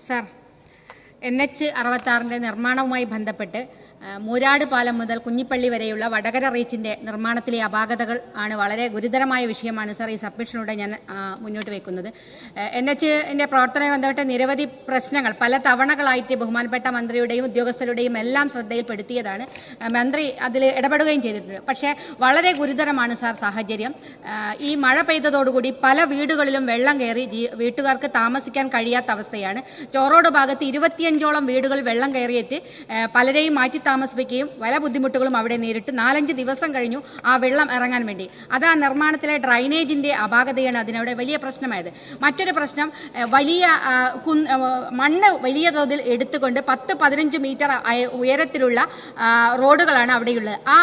Sir N H അറുപത്താറിന്റെ നിർമ്മാണവുമായി ബന്ധപ്പെട്ട് മൂരാട് പാലം മുതൽ കുഞ്ഞിപ്പള്ളി വരെയുള്ള വടകര റീച്ചിന്റെ നിർമ്മാണത്തിലെ അപാകതകൾ ആണ് വളരെ ഗുരുതരമായ വിഷയമാണ് സാർ ഈ സബ്മിഷനിലൂടെ ഞാൻ മുന്നോട്ട് വെക്കുന്നത്. എൻ എച്ച് എന്റെ പ്രവർത്തനവുമായി ബന്ധപ്പെട്ട നിരവധി പ്രശ്നങ്ങൾ പല തവണകളായിട്ട് ബഹുമാനപ്പെട്ട മന്ത്രിയുടെയും ഉദ്യോഗസ്ഥരുടെയും എല്ലാം ശ്രദ്ധയിൽപ്പെടുത്തിയതാണ്. മന്ത്രി അതിൽ ഇടപെടുകയും ചെയ്തിട്ടുണ്ട്. പക്ഷേ വളരെ ഗുരുതരമാണ് സാർ സാഹചര്യം. ഈ മഴ പെയ്തതോടുകൂടി പല വീടുകളിലും വെള്ളം കയറി വീട്ടുകാർക്ക് താമസിക്കാൻ കഴിയാത്ത അവസ്ഥയാണ്. ചോറോട് ഭാഗത്ത് ഇരുപത്തിയഞ്ചോളം വീടുകൾ വെള്ളം കയറിയിട്ട് പലരെയും മാറ്റി താമസിപ്പിക്കുകയും വല ബുദ്ധിമുട്ടുകളും അവിടെ നേരിട്ട് നാലഞ്ച് ദിവസം കഴിഞ്ഞു ആ വെള്ളം ഇറങ്ങാൻ വേണ്ടി. അത് ആ നിർമ്മാണത്തിലെ ഡ്രൈനേജിന്റെ അപാകതയാണ് അതിനവിടെ വലിയ പ്രശ്നമായത്. മറ്റൊരു പ്രശ്നം വലിയ മണ്ണ് വലിയ തോതിൽ എടുത്തുകൊണ്ട് പത്ത് പതിനഞ്ച് മീറ്റർ ഉയരത്തിലുള്ള റോഡുകളാണ് അവിടെയുള്ളത്. ആ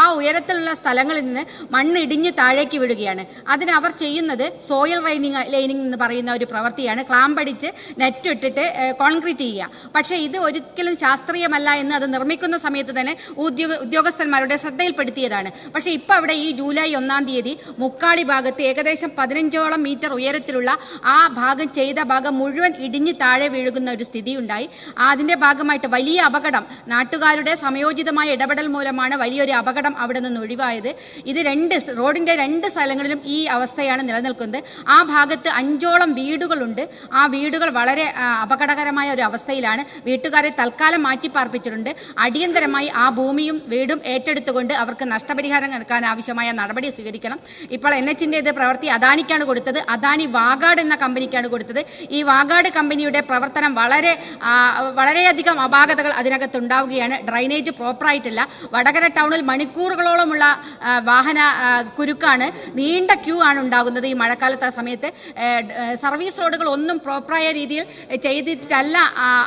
ആ ഉയരത്തിലുള്ള സ്ഥലങ്ങളിൽ നിന്ന് മണ്ണ് ഇടിഞ്ഞ് താഴേക്ക് വിടുകയാണ്. അതിന് അവർ ചെയ്യുന്നത് സോയിൽ റൈനിങ് ലൈനിങ് എന്ന് പറയുന്ന ഒരു പ്രവൃത്തിയാണ്. ക്ലാമ്പടിച്ച് നെറ്റ് ഇട്ടിട്ട് കോൺക്രീറ്റ് ചെയ്യുക. പക്ഷേ ഇത് ഒരിക്കലും ശാസ്ത്രീയമല്ല എന്ന് അത് നിർമ്മിക്കുന്ന സമയത്ത് തന്നെ ഉദ്യോഗ ഉദ്യോഗസ്ഥന്മാരുടെ ശ്രദ്ധയിൽപ്പെടുത്തിയതാണ്. പക്ഷേ ഇപ്പോൾ അവിടെ ഈ ജൂലൈ ഒന്നാം തീയതി മുക്കാളി ഭാഗത്ത് ഏകദേശം പതിനഞ്ചോളം മീറ്റർ ഉയരത്തിലുള്ള ആ ഭാഗം ചെയ്ത ഭാഗം മുഴുവൻ ഇടിഞ്ഞ് താഴെ വീഴുന്ന ഒരു സ്ഥിതി ഉണ്ടായി അതിന്റെ ഭാഗമായിട്ട് വലിയ അപകടം നാട്ടുകാരുടെ സമയോചിതമായ ഇടപെടൽ മൂലമാണ് വലിയൊരു അപകടം അവിടെ നിന്ന് ഒഴിവായത്. ഇത് രണ്ട് റോഡിന്റെ രണ്ട് സ്ഥലങ്ങളിലും ഈ അവസ്ഥയാണ് നിലനിൽക്കുന്നത്. ആ ഭാഗത്ത് അഞ്ചോളം വീടുകളുണ്ട്. ആ വീടുകൾ വളരെ അപകടകരമായ ഒരു അവസ്ഥയിലാണ്. വീട്ടുകാരെ തൽക്കാലം മാറ്റിപ്പാർപ്പിച്ചിട്ടുണ്ട്. അടിയന്തരമായി ആ ഭൂമിയും വീടും ഏറ്റെടുത്തുകൊണ്ട് അവർക്ക് നഷ്ടപരിഹാരം നൽകാൻ ആവശ്യമായ നടപടി സ്വീകരിക്കണം. ഇപ്പോൾ എൻ എച്ചിന്റെ ഇത് പ്രവൃത്തി അദാനിക്കാണ് കൊടുത്തത്. അദാനി വാഗാഡ് എന്ന കമ്പനിക്കാണ് കൊടുത്തത്. ഈ വാഗാഡ് കമ്പനിയുടെ പ്രവർത്തനം വളരെ വളരെയധികം അപാകതകൾ അതിനകത്ത് ഉണ്ടാവുകയാണ്. ഡ്രൈനേജ് പ്രോപ്പറായിട്ടില്ല വടകര ടൗണിൽ മണിക്കൂറുകളോളമുള്ള വാഹന കുരുക്കാണ് നീണ്ട ക്യൂ ആണ് ഉണ്ടാകുന്നത് ഈ മഴക്കാലത്ത് ആ സമയത്ത്. സർവീസ് റോഡുകൾ ഒന്നും പ്രോപ്പറായ രീതിയിൽ ചെയ്തിട്ടല്ല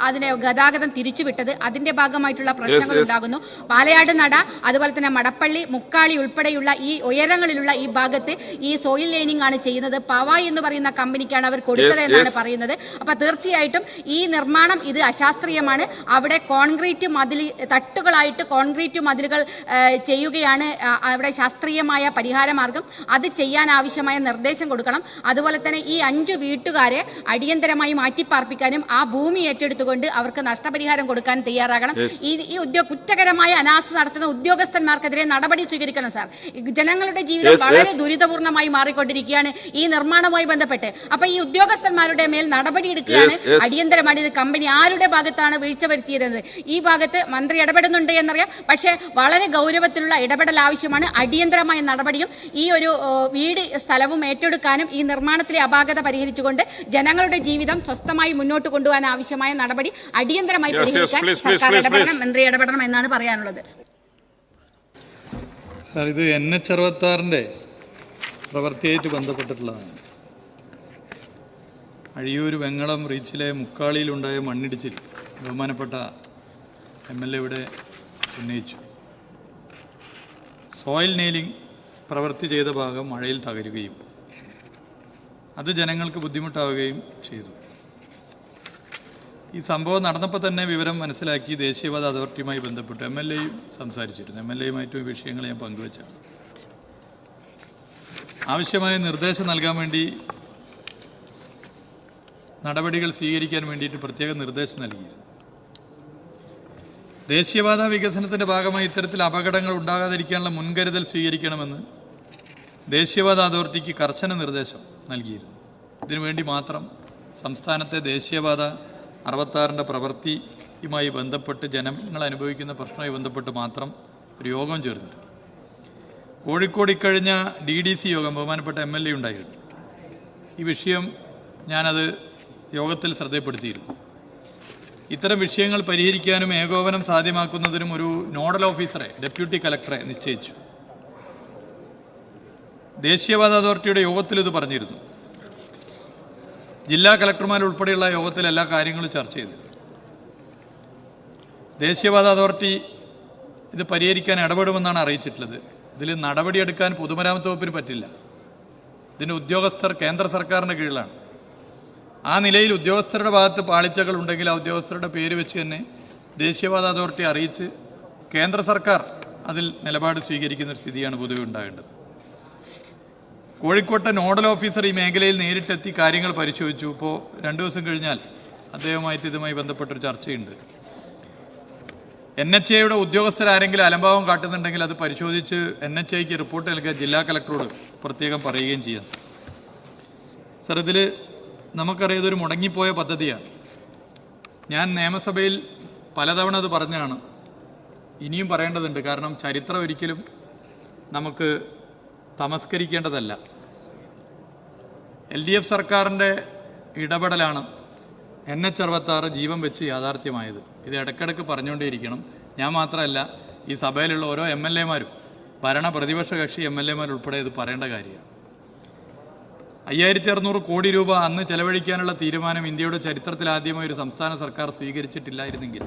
അതിനെ ഗതാഗതം തിരിച്ചുവിട്ടത്. അതിന്റെ ഭാഗമായിട്ടുള്ള പ്രശ്നങ്ങൾ ഉണ്ടാകുന്നു. പാലയാട് നട അതുപോലെ തന്നെ മടപ്പള്ളി മുക്കാളി ഉൾപ്പെടെയുള്ള ഈ ഉയരങ്ങളിലുള്ള ഈ ഭാഗത്ത് ഈ സോയിൽ ലൈനിങ് ആണ് ചെയ്യുന്നത്. പവായ് എന്ന് പറയുന്ന കമ്പനിക്കാണ് അവർ കൊടുത്തത് എന്നാണ് പറയുന്നത്. അപ്പൊ തീർച്ചയായിട്ടും ഈ നിർമ്മാണം ഇത് അശാസ്ത്രീയമാണ്. അവിടെ കോൺക്രീറ്റ് മതിൽ തട്ടുകളായിട്ട് കോൺക്രീറ്റ് മതിലുകൾ ചെയ്യുകയാണ് അവിടെ ശാസ്ത്രീയമായ പരിഹാര മാർഗം അത് ചെയ്യാൻ ആവശ്യമായ നിർദ്ദേശം കൊടുക്കണം. അതുപോലെ തന്നെ ഈ അഞ്ചു വീട്ടുകാരെ അടിയന്തരമായി മാറ്റിപ്പാർപ്പിക്കാനും ആ ഭൂമി ഏറ്റെടുത്തുകൊണ്ട് അവർക്ക് നഷ്ടപരിഹാരം കൊടുക്കാൻ തയ്യാറാകണം. ഈ ഈ ഉദ്യോഗ കുറ്റകരമായ അനാസ്ഥ നടത്തുന്ന ഉദ്യോഗസ്ഥന്മാർക്കെതിരെ നടപടി സ്വീകരിക്കണം സാർ. ജനങ്ങളുടെ ജീവിതം വളരെ. ദുരിതപൂർണമായി മാറിക്കൊണ്ടിരിക്കുകയാണ്. ഈ നിർമ്മാണവുമായി ബന്ധപ്പെട്ട്. അപ്പൊ ഈ ഉദ്യോഗസ്ഥന്മാരുടെ മേൽ നടപടി എടുക്കുകയാണ്. അടിയന്തരമായി ഇത് കമ്പനി ആരുടെ ഭാഗത്താണ് വീഴ്ച വരുത്തിയതെന്ന്. ഈ ഭാഗത്ത് മന്ത്രി ഇടപെടുന്നുണ്ട് എന്നറിയാം. പക്ഷേ വളരെ ഗൗരവത്തിലുള്ള ഇടപെടൽ ആവശ്യമാണ്. അടിയന്തരമായ നടപടിയും ഈ ഒരു വീട് സ്ഥലവും ഏറ്റെടുക്കാനും ഈ നിർമ്മാണത്തിലെ അപാകത പരിഹരിച്ചുകൊണ്ട് ജനങ്ങളുടെ ജീവിതം സ്വസ്ഥമായി മുന്നോട്ട് കൊണ്ടുപോകാൻ ആവശ്യമായ നടപടി അടിയന്തരമായി പരിഹരിക്കാൻ സർക്കാർ ഇടപെടണം. മന്ത്രി ഇടപെടണം എന്നാണ് പറയാനുള്ളത്. സാർ ഇത് എൻ എച്ച് അറുപത്താറിന്റെ പ്രവൃത്തിയായിട്ട് ബന്ധപ്പെട്ടിട്ടുള്ളതാണ്. അഴിയൂർ വെങ്ങളം റീച്ചിലെ മുക്കാളിയിലുണ്ടായ മണ്ണിടിച്ചിൽ ബഹുമാനപ്പെട്ട എം എൽ എ ഇവിടെ ഉന്നയിച്ചു. സോയിൽ നെയിലിംഗ് പ്രവൃത്തി ചെയ്ത ഭാഗം മഴയിൽ തകരുകയും അത് ജനങ്ങൾക്ക് ബുദ്ധിമുട്ടാവുകയും ചെയ്തു. ഈ സംഭവം നടന്നപ്പോൾ തന്നെ വിവരം മനസ്സിലാക്കി ദേശീയപാത അതോറിറ്റിയുമായി ബന്ധപ്പെട്ട് എം എൽ എയും സംസാരിച്ചിരുന്നു. എം എൽ എയുമായിട്ടും വിഷയങ്ങൾ ഞാൻ പങ്കുവച്ചാണ്. ആവശ്യമായ നിർദ്ദേശം നൽകാൻ വേണ്ടി നടപടികൾ സ്വീകരിക്കാൻ വേണ്ടിയിട്ട് പ്രത്യേക നിർദ്ദേശം നൽകിയിരുന്നു. ദേശീയപാത വികസനത്തിന്റെ ഭാഗമായി ഇത്തരത്തിൽ അപകടങ്ങൾ ഉണ്ടാകാതിരിക്കാനുള്ള മുൻകരുതൽ സ്വീകരിക്കണമെന്ന് ദേശീയപാത അതോറിറ്റിക്ക് കർശന നിർദ്ദേശം നൽകിയിരുന്നു. ഇതിനുവേണ്ടി മാത്രം സംസ്ഥാനത്തെ ദേശീയപാത അറുപത്താറിന്റെ പ്രവൃത്തിയുമായി ബന്ധപ്പെട്ട് ജനങ്ങൾ അനുഭവിക്കുന്ന പ്രശ്നവുമായി ബന്ധപ്പെട്ട് മാത്രം ഒരു യോഗം ചേർന്നിട്ടുണ്ട്. കോഴിക്കോട് ഇക്കഴിഞ്ഞ ഡി ഡി സി യോഗം ബഹുമാനപ്പെട്ട എം എൽ എ ഉണ്ടായിരുന്നു. ഈ വിഷയം ഞാനത് യോഗത്തിൽ ശ്രദ്ധപ്പെടുത്തിയിരുന്നു ഇത്തരം വിഷയങ്ങൾ പരിഹരിക്കാനും ഏകോപനം സാധ്യമാക്കുന്നതിനും ഒരു നോഡൽ ഓഫീസറെ ഡെപ്യൂട്ടി കലക്ടറെ നിശ്ചയിച്ചു. ദേശീയപാത അതോറിറ്റിയുടെ യോഗത്തിൽ ഇത് പറഞ്ഞിരുന്നു. ജില്ലാ കലക്ടർമാരുൾപ്പെടെയുള്ള യോഗത്തിൽ എല്ലാ കാര്യങ്ങളും ചർച്ച ചെയ്തു. ദേശീയപാത അതോറിറ്റി ഇത് പരിഹരിക്കാൻ ഇടപെടുമെന്നാണ് അറിയിച്ചിട്ടുള്ളത്. ഇതിൽ നടപടിയെടുക്കാൻ പൊതുമരാമത്ത് വകുപ്പിന് പറ്റില്ല. ഇതിന്റെ ഉദ്യോഗസ്ഥർ കേന്ദ്ര സർക്കാരിന്റെ കീഴിലാണ്. ആ നിലയിൽ ഉദ്യോഗസ്ഥരുടെ ഭാഗത്ത് പാളിച്ചകൾ ഉണ്ടെങ്കിൽ ആ ഉദ്യോഗസ്ഥരുടെ പേര് വെച്ച് തന്നെ ദേശീയപാത അതോറിറ്റി അറിയിച്ച് കേന്ദ്ര സർക്കാർ അതിൽ നിലപാട് സ്വീകരിക്കുന്ന ഒരു സ്ഥിതിയാണ് പൊതുവെ ഉണ്ടാകേണ്ടത്. കോഴിക്കോട്ടെ നോഡൽ ഓഫീസർ ഈ മേഖലയിൽ നേരിട്ടെത്തി കാര്യങ്ങൾ പരിശോധിച്ചു. ഇപ്പോൾ രണ്ട് ദിവസം കഴിഞ്ഞാൽ അദ്ദേഹവുമായിട്ട് ഇതുമായി ബന്ധപ്പെട്ടൊരു ചർച്ചയുണ്ട്. എൻ എച്ച് എയുടെ ഉദ്യോഗസ്ഥരാരെങ്കിലും അലംഭാവം കാട്ടുന്നുണ്ടെങ്കിൽ അത് പരിശോധിച്ച് എൻ എച്ച് ഐക്ക് റിപ്പോർട്ട് നൽകുക ജില്ലാ കളക്ടറോട് പ്രത്യേകം പറയുകയും ചെയ്യാം. സർ ഇതിൽ നമുക്കറിയാം ഇതൊരു മുടങ്ങിപ്പോയ പദ്ധതിയാണ്. ഞാൻ നിയമസഭയിൽ പലതവണ അത് പറഞ്ഞാണ്. ഇനിയും പറയേണ്ടതുണ്ട്. കാരണം ചരിത്രം ഒരിക്കലും നമുക്ക് തമസ്കരിക്കേണ്ടതല്ല. ഡി എഫ് സർക്കാരിന്റെ ഇടപെടലാണ് എൻ എച്ച് അറുപത്താറ് ജീവൻ വെച്ച് യാഥാർത്ഥ്യമായത്. ഇത് ഇടയ്ക്കിടയ്ക്ക് പറഞ്ഞുകൊണ്ടേയിരിക്കണം. ഞാൻ മാത്രമല്ല ഈ സഭയിലുള്ള ഓരോ എം എൽ എമാരും ഭരണ പ്രതിപക്ഷ കക്ഷി എം എൽ എമാർ ഉൾപ്പെടെ ഇത് പറയേണ്ട കാര്യമാണ്. അയ്യായിരത്തി അറുന്നൂറ് കോടി രൂപ അന്ന് ചെലവഴിക്കാനുള്ള തീരുമാനം ഇന്ത്യയുടെ ചരിത്രത്തിൽ ആദ്യമായി ഒരു സംസ്ഥാന സർക്കാർ സ്വീകരിച്ചിട്ടില്ലായിരുന്നെങ്കിൽ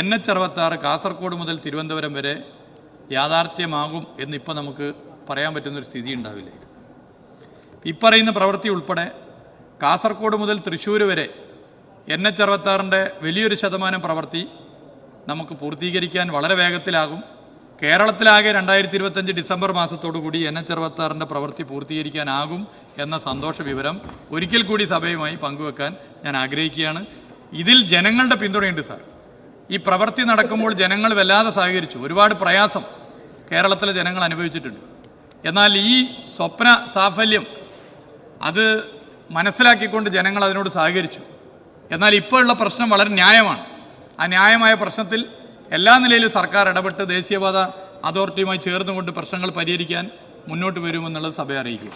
എൻ എച്ച് അറുപത്താറ് കാസർഗോഡ് മുതൽ തിരുവനന്തപുരം വരെ യാഥാർത്ഥ്യമാകും എന്നിപ്പോൾ നമുക്ക് പറയാൻ പറ്റുന്നൊരു സ്ഥിതി ഉണ്ടാവില്ല ഇപ്പറയുന്ന പ്രവൃത്തി ഉൾപ്പെടെ കാസർഗോഡ് മുതൽ തൃശ്ശൂർ വരെ എൻ എച്ച് അറുപത്താറിന്റെ വലിയൊരു ശതമാനം പ്രവൃത്തി നമുക്ക് പൂർത്തീകരിക്കാൻ വളരെ വേഗത്തിലാകും. കേരളത്തിലാകെ രണ്ടായിരത്തി ഇരുപത്തഞ്ച് ഡിസംബർ മാസത്തോടു കൂടി എൻ എച്ച് അറുപത്താറിന്റെ പ്രവൃത്തി പൂർത്തീകരിക്കാനാകും എന്ന സന്തോഷ വിവരം ഒരിക്കൽ കൂടി സഭയുമായി പങ്കുവെക്കാൻ ഞാൻ ആഗ്രഹിക്കുകയാണ്. ഇതിൽ ജനങ്ങളുടെ പിന്തുണയുണ്ട് സാർ. ഈ പ്രവൃത്തി നടക്കുമ്പോൾ ജനങ്ങൾ വല്ലാതെ സഹകരിച്ചു. ഒരുപാട് പ്രയാസം കേരളത്തിലെ ജനങ്ങൾ അനുഭവിച്ചിട്ടുണ്ട്. എന്നാൽ ഈ സ്വപ്ന സാഫല്യം അത് മനസ്സിലാക്കിക്കൊണ്ട് ജനങ്ങൾ അതിനോട് സഹകരിച്ചു. എന്നാൽ ഇപ്പോഴുള്ള പ്രശ്നം വളരെ ന്യായമാണ്. ആ ന്യായമായ പ്രശ്നത്തിൽ എല്ലാ നിലയിലും സർക്കാർ ഇടപെട്ട് ദേശീയപാത അതോറിറ്റിയുമായി ചേർന്നുകൊണ്ട് പ്രശ്നങ്ങൾ പരിഹരിക്കാൻ മുന്നോട്ട് വരുമെന്നുള്ളത് സഭയെ അറിയിക്കും.